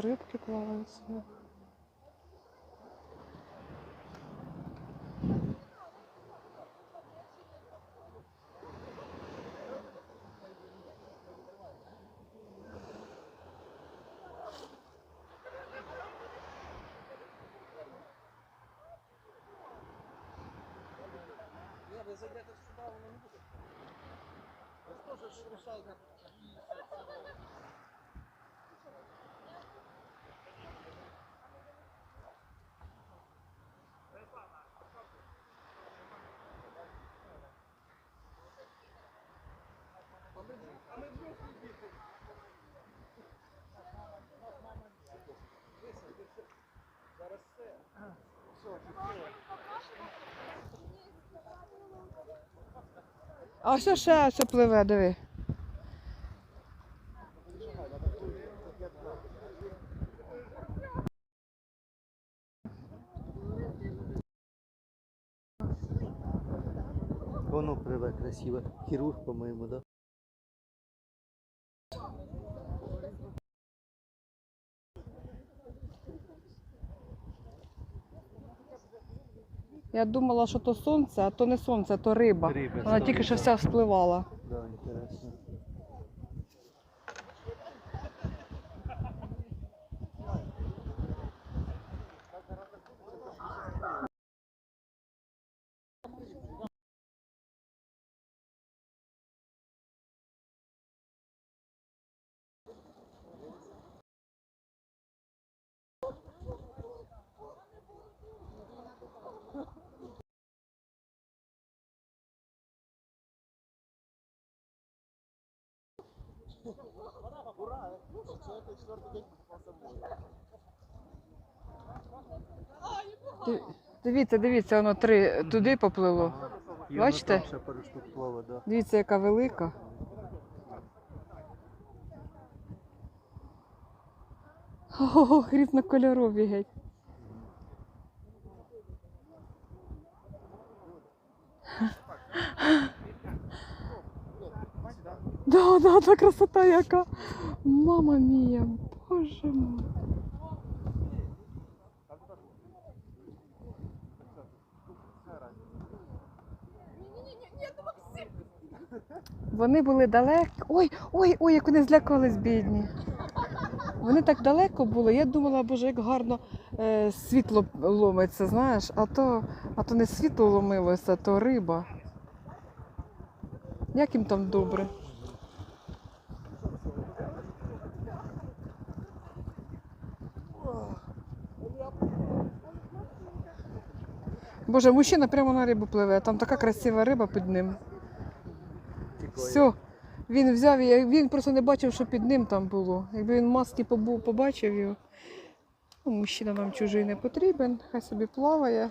рыбки плаваются. Сюда, воно не буде. Що ж рішальна? А ось ще все пливе, диви. Воно пливе красиво. Хірург, по-моєму, да? Я думала, що то сонце, а то не сонце, то риба. Риба, Вона тільки що вся вспливала. Ди- Дивіться, дивіться, воно три туди поплило. І воно Бачите? там ще пару штук плаває, да. Дивіться, яка велика. Ого, різнокольорові геть. Да, та красота яка. Мама мія, боже мой. Вони були далеко. Ой, ой, ой, як вони злякались, бідні. Вони так далеко були. Я думала, боже, як гарно е, світло ломиться, знаєш, а то, а то не світло ломилося, то риба. Як їм там добре? Боже, мужчина прямо на рибу пливе, там така красива риба під ним. Все. Він взяв він просто не бачив, що під ним там було. Якби він побув, побачив його. Ну, мужчина нам чужий не потрібен, хай собі плаває.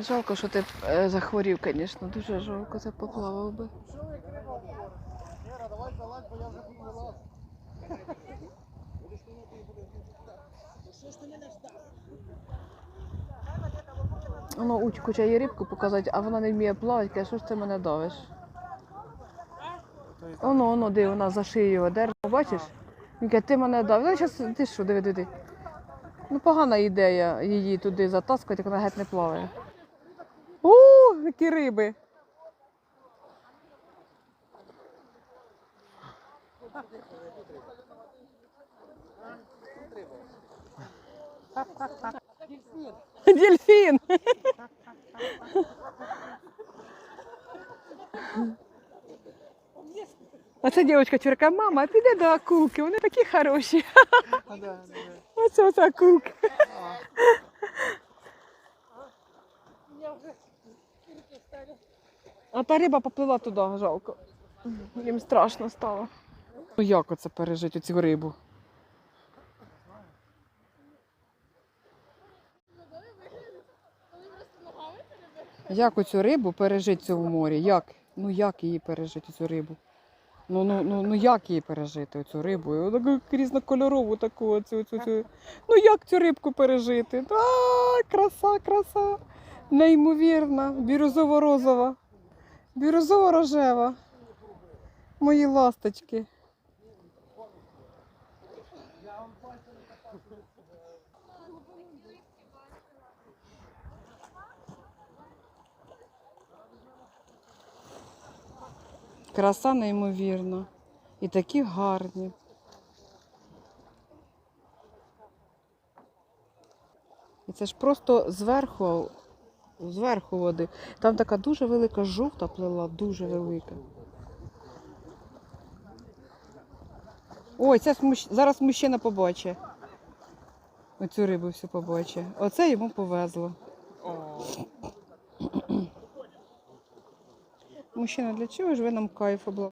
Жалко, що ти е, захворів, звісно, дуже жалко, це поплавав би. Воно Уть хоче їй рибку показати, а вона не вміє плавати, каже, що ж ти мене давиш? Оно, оно, де вона за шию веде, бачиш? Він каже, ти мене давиш. Ну, ти що, диви, диви. Ну, погана ідея її туди затаскувати, як вона геть не плаває. О, які риби. Дельфін. А ця дівчинка чверка, мама, піде до акулки, вони такі хороші. Оце оце акулки. А та риба поплила туди, жалко. Їм страшно стало. Ну як оце пережити цю рибу? Як оцю рибу пережити в морі? Як? Ну як її пережити, цю рибу? Ну, ну, ну, ну як її пережити, цю рибу? Таку різнокольорову таку, цю, цю, цю. Ну як цю рибку пережити? А, краса, краса. Неймовірна, бірюзово-розова, бірюзово-рожева. Мої ласточки. Краса неймовірна. І такі гарні. І це ж просто зверху, зверху води. Там така дуже велика жовта плила, дуже велика. Ой, це смущ- зараз мужчина побачить. Оцю рибу всю побачить. Оце йому повезло. Мужчина, для чого ж ви нам кайф обла?